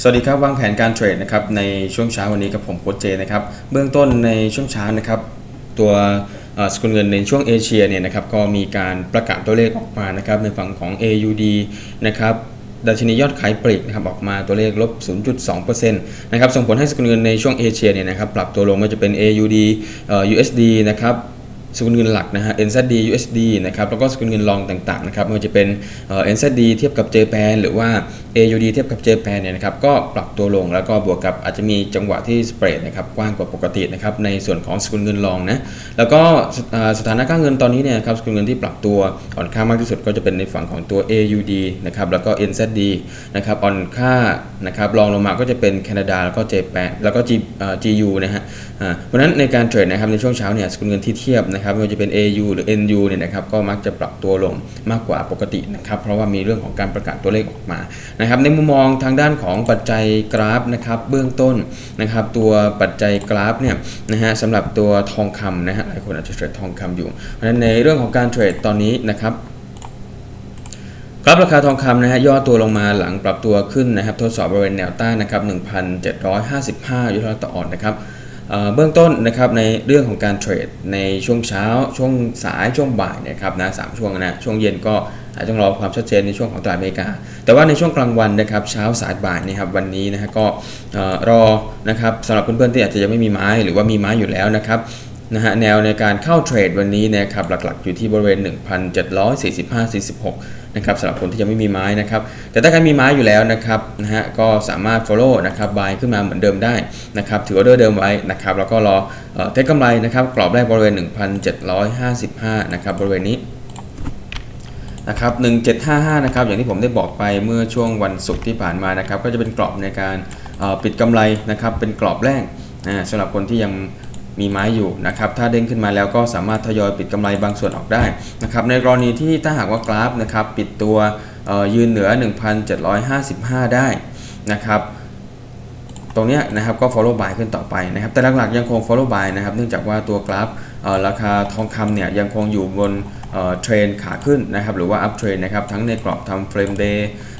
สวัสดีครับวางแผนการเทรดนะครับในช่วงเช้าวันนี้กับผมโค้ชเจนะครับเบื้องต้นในช่วงเช้านะครับตัวสกุลเงินในช่วงเอเชียเนี่ยนะครับก็มีการประกาศตัวเลขออกมานะครับในฝั่งของ AUD นะครับดัชนียอดขายปลีกนะครับออกมาตัวเลขลบ 0.2%นะครับส่งผลให้สกุลเงินในช่วงเอเชียเนี่ยนะครับปรับตัวลงไม่ว่าจะเป็น AUDUSD นะครับ สกุลเงินหลักนะฮะ NZD USD นะครับแล้วก็สกุลเงินรองต่างๆนะครับไม่ว่าจะเป็น NZD เทียบกับ JPAN หรือว่า AUD เทียบกับ JPAN เนี่ยนะครับก็ปรับตัวลงแล้วก็บวกกับอาจจะมีจังหวะที่สเปรดนะครับกว้างกว่าปกตินะครับในส่วนของสกุลเงินรองนะแล้วก็สถานะค่าเงินตอนนี้เนี่ยครับสกุลเงินที่ปรับตัวอ่อนค่ามากที่สุดก็จะเป็นในฝั่งของตัว AUD นะครับแล้วก็ NZD นะครับอ่อนค่านะครับรองลงมาก็จะเป็นแคนาดาแล้วก็ JPAN แล้วก็ GU นะฮะอ่าเพราะนั้นในการเทรดนะครับในช่วงเช้าเนี่ยสกุลเงินที่เทียบนะครับครับไม่ว่าจะเป็น AU หรือ NU เนี่ยนะครับก็มักจะปรับตัวลงมากกว่าปกตินะครับเพราะว่ามีเรื่องของการประกาศตัวเลขออกมานะครับในมุมมองทางด้านของปัจจัยกราฟนะครับเบื้องต้นนะครับตัวปัจจัยกราฟเนี่ยนะฮะสำหรับตัวทองคำนะฮะหลายคนอาจจะเทรดทองคำอยู่ เพราะฉะนั้นในเรื่องของการเทรดตอนนี้นะครับกราฟราคาทองคำนะฮะย่อตัวลงมาหลังปรับตัวขึ้นนะครับทดสอบบริเวณแนวต้านนะครับ1,755ยุทธต่อออนนะครับ เบื้องต้นนะครับในเรื่องของการเทรดในช่วงเช้า ช่วงสายช่วงบ่ายนะครับนะสามช่วงนะช่วงเย็นก็อาจจะต้องรอความชัดเจนในช่วงของตลาดอเมริกา แต่ว่าในช่วงกลางวันนะครับเช้าสายบ่ายนะครับวันนี้นะฮะก็รอนะครับสำหรับเพื่อนๆที่อาจจะยังไม่มีไม้หรือว่ามีไม้อยู่แล้วนะครับนะฮะแนวในการเข้าเทรดวันนี้นะครับหลักๆอยู่ที่บริเวณ 1,745-46 นะครับสำหรับคนที่ยังไม่มีไม้นะครับ แต่ถ้าใครมีไม้อยู่แล้วนะครับนะฮะก็สามารถ follow นะครับ buy ขึ้นมาเหมือนเดิมได้นะครับ ถือออเดอร์เดิมไว้นะครับ แล้วก็รอเทคกำไรนะครับ กรอบแรกบริเวณ 1,755 นะครับ บริเวณนี้นะครับ 1755 นะครับ อย่างที่ผมได้บอกไปเมื่อช่วงวันศุกร์ที่ผ่านมานะครับ ก็จะเป็นกรอบในการปิดกำไรนะครับ เป็นกรอบแรกนะสำหรับคนที่ยัง มีไม้อยู่นะครับถ้าเด้งขึ้นมาแล้วก็สามารถทยอยปิดกำไรบางส่วนออกได้นะครับในกรณีที่ถ้าหากว่ากราฟนะครับปิดตัวเอ่อยืนเหนือ 1,755 ได้นะครับตรงนี้นะครับก็ follow buy ขึ้นต่อไปนะครับแต่หลักๆยังคง follow buy นะครับเนื่องจากว่าตัวกราฟ ราคาทองคำเนี่ยยังคงอยู่บนเทรนขาขึ้นนะครับหรือว่า up trend นะครับทั้งในกรอบทำเฟรมเ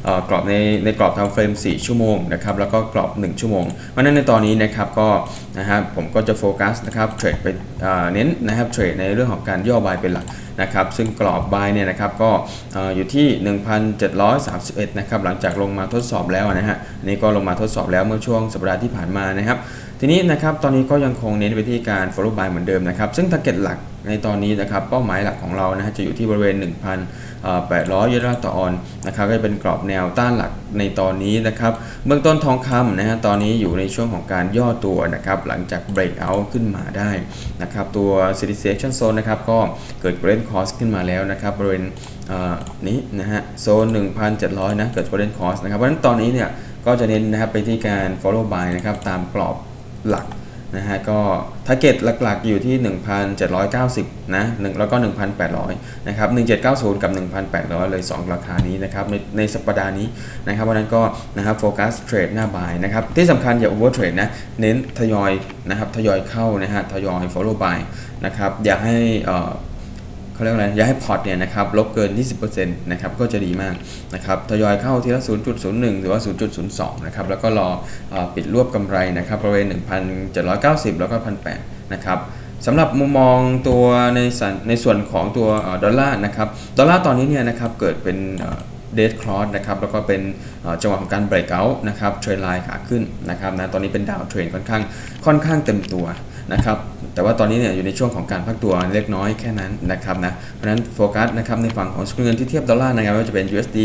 อ่อกรอบในในกรอบทำเฟรม 4 ชั่วโมงนะครับแล้วก็กรอบ 1 ชั่วโมง เพราะฉะนั้นในตอนนี้นะครับก็นะครับผมก็จะโฟกัสนะครับเทรดไปเน้นนะครับเทรดในเรื่องของการย่อบายเป็นหลักนะครับซึ่งกรอบบายเนี่ยนะครับก็อยู่ที่ 1,731นะครับหลังจากลงมาทดสอบแล้วนะฮะนนี้ก็ลงมาทดสอบแล้วเมื่อช่วงสัปดาห์ที่ผ่านมานะครับ ทีนี้นะครับตอนนี้ก็ยังคงเน้นไปที่การ follow buy เหมือนเดิมนะครับ ซึ่ง target หลักในตอนนี้นะครับเป้าหมายหลักของเรานะฮะจะอยู่ที่บริเวณ 1,800 ยูโรต่อออนนะครับก็จะเป็นกรอบแนวต้านหลักในตอนนี้นะครับเบื้องต้นทองคำนะฮะตอนนี้อยู่ในช่วงของการย่อตัวนะครับหลังจาก break out ขึ้นมาได้นะครับตัว situation zone นะครับก็เกิด great cost ขึ้นมาแล้วนะครับบริเวณนี้นะฮะโซน 1,700 นะเกิด great cost นะครับเพราะฉะนั้นตอนนี้เนี่ยก็จะเน้นนะครับไปที่การ follow buy นะครับตามกรอบ หลักนะฮะก็ทาร์เก็ตหลักๆอยู่ที่ 1,790นะหนึ่งแล้วก็ 1,800 นะครับ 1,790 กับ 1,800 เลย 2 ราคานี้นะครับ ในในสัปดาห์นี้นะครับวันนั้นก็นะครับโฟกัสเทรดหน้าบายนะครับ ที่สำคัญอย่าโอเวอร์เทรดนะ เน้นทยอยนะครับ ทยอยเข้านะฮะทยอย follow buy นะครับ อย่าให้ เขาเรียกว่าอะไรอย่าให้พอร์ตเนี่ยนะครับลบเกิน 20%นะครับก็จะดีมากนะครับทยอยเข้าทีละ 0.01 หรือว่า 0.02 นะครับแล้วก็รออปิดรวบกำไรนะครับบริเวณ 1,790 แล้วก็ 1,800 นะครับสำหรับมุมมองตัวในสันในส่วนของตัวอดอลลาร์นะครับดอลลาร์ตอนนี้เนี่ยนะครับเกิดเป็นเดทคลอสนะครับแล้วก็เป็นจังหวะของการเบรกเอาท์นะครับเทรนไลน์ขาขึ้นนะครับนะตอนนี้เป็นดาวเทรนค่อนข้างค่อนข้างเต็มตัว นะครับแต่ว่าตอนนี้เนี่ยอยู่ในช่วงของการพักตัวเล็กน้อยแค่นั้นนะครับนะเพราะฉะนั้นโฟกัสนะครับในฝั่งของสกุลเงินที่เทียบดอลลาร์นะครับไม่ว่าจะเป็น USD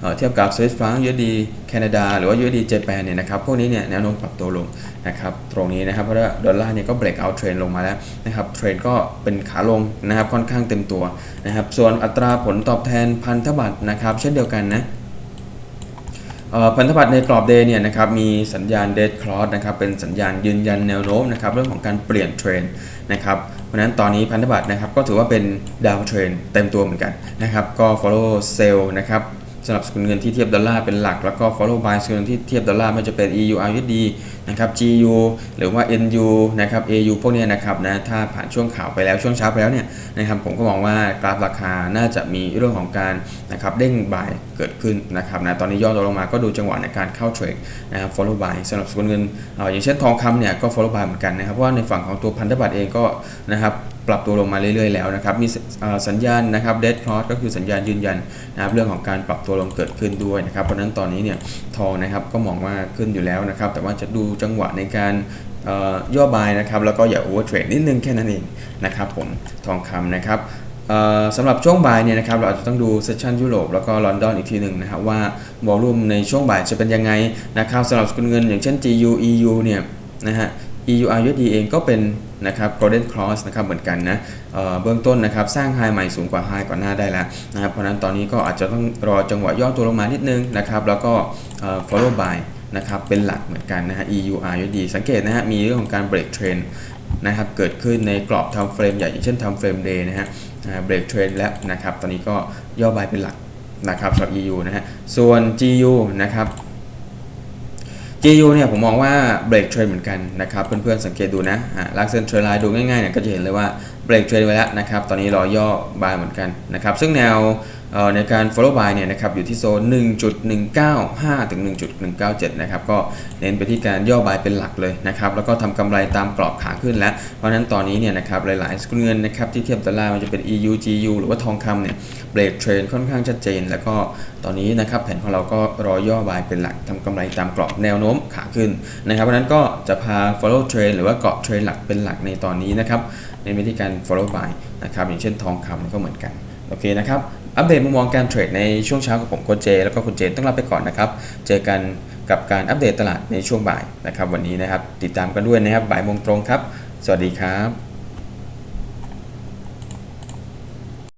เอ่อเทียบกับสวิสฟรังก์ USD แคนาดาหรือว่า USD เจแปนเนี่ยนะครับพวกนี้เนี่ยแนวโน้มปรับตัวลงนะครับตรงนี้นะครับเพราะว่าดอลลาร์เนี่ยก็เบรกเอาเทรนลงมาแล้วนะครับเทรนก็เป็นขาลงนะครับค่อนข้างเต็มตัวนะครับส่วนอัตราผลตอบแทนพันธบัตรนะครับเช่นเดียวกันนะ พันธบัตรในกรอบเดย์เนี่ยนะครับมีสัญญาณเดดคลอสนะครับเป็นสัญญาณยืนยันแนวโน้มนะครับเรื่องของการเปลี่ยนเทรนด์นะครับเพราะฉะนั้นตอนนี้พันธบัตรนะครับก็ถือว่าเป็นดาวเทรนเต็มตัวเหมือนกันนะครับก็ follow sell นะครับ สำหรับสกุลเงินที่เทียบดอลลาร์เป็นหลัก แล้วก็ follow by สกุลเงินที่เทียบดอลลาร์ไม่จะเป็น EU USD นะครับ GU หรือว่า NU นะครับ AU พวกนี้นะครับนะถ้าผ่านช่วงข่าวไปแล้วช่วงเช้าไปแล้วเนี่ยนะครับผมก็มองว่ากราฟราคาน่าจะมีเรื่องของการนะครับเด้งบ่ายเกิดขึ้นนะครับนะตอนนี้ย่อตัวลงมาก็ดูจังหวะในการเข้าเทรดนะครับ follow by สำหรับสกุลเงินเอ่ออย่างเช่นทองคำเนี่ยก็ follow by เหมือนกันนะครับเพราะว่าในฝั่งของตัวพันธบัตรเองก็นะครับ ปรับตัวลงมาเรื่อยๆแล้วนะครับ มีสัญญาณนะครับ dead cross ก็คือสัญญาณยืนยันนะครับเรื่องของการปรับตัวลงเกิดขึ้นด้วยนะครับ เพราะนั้นตอนนี้เนี่ยทองนะครับก็มองว่าขึ้นอยู่แล้วนะครับ แต่ว่าจะดูจังหวะในการย่อบายนะครับ แล้วก็อย่า over trade นิดนึงแค่นั้นเองนะครับผมทองคำนะครับสำหรับช่วงบ่ายเนี่ยนะครับเราอาจจะต้องดูเซสชันยุโรปแล้วก็ลอนดอนอีกทีหนึ่งนะครับว่าวอลลุ่มในช่วงบ่ายจะเป็นยังไงนะครับสำหรับสกุลเงินอย่างเช่น GU EU เนี่ยนะฮะ EU USD เองก็เป็นนะครับ golden cross นะครับเหมือนกันนะเเบื้องต้นนะครับสร้างไฮใหม่สูงกว่าไฮก่อนหน้าได้แล้วนะครับเพราะนั้นตอนนี้ก็อาจจะต้องรอจังหวะย่อตัวลงมานิดนึงนะครับแล้วก็ follow by นะครับเป็นหลักเหมือนกันนะฮะ EU USD สังเกตนะฮะมีเรื่องของการ break trend นะครับเกิดขึ้นในกรอบ time frame ใหญ่อย่างเช่น time frame day นะฮะเบรกเทรนแล้วนะครับตอนนี้ก็ย่อบายเป็นหลักนะครับสำหรับ EU นะฮะส่วน GU นะครับ GU เนี่ยผมมองว่าเบรกเทรนเหมือนกันนะครับเพื่อนๆสังเกตดูนะอะลากเส้นเทรนไลน์ดูง่ายๆเนี่ยก็จะเห็นเลยว่าเบรกเทรนไว้แล้วนะครับ ตอนนี้รอย่อบายเหมือนกันนะครับ ซึ่งแนวในการ follow buy เนี่ยนะครับอยู่ที่โซน 1.195 ถึง 1.197 นะครับ ก็เน้นไปที่การย่อบายเป็นหลักเลยนะครับ แล้วก็ทำกำไรตามกรอบขาขึ้นแล้ว เพราะนั้นตอนนี้เนี่ยนะครับหลายๆสกุลเงินนะครับที่เทียบดอลลาร์มันจะเป็น EU GU หรือว่าทองคำเนี่ยเบรกเทรนค่อนข้างชัดเจน แล้วก็ตอนนี้นะครับแผนของเราก็รอย่อบายเป็นหลักทำกำไรตามกรอบแนวโน้มขาขึ้นนะครับ เพราะฉะนั้นก็จะพา follow trend หรือว่าเกาะเทรนหลักเป็นหลักในตอนนี้นะครับ ในวิธีการ follow by นะครับอย่างเช่นทองคำก็เหมือนกันโอเคนะครับอัปเดตมุมมองการเทรดในช่วงเช้ากับผมโคชเจ แล้วก็คุณเจนต้องลาไปก่อนนะครับ เจอกันกับการอัปเดตตลาดในช่วงบ่ายนะครับ วันนี้นะครับติดตามกันด้วยนะครับบ่ายโมงตรงครับ สวัสดีครับ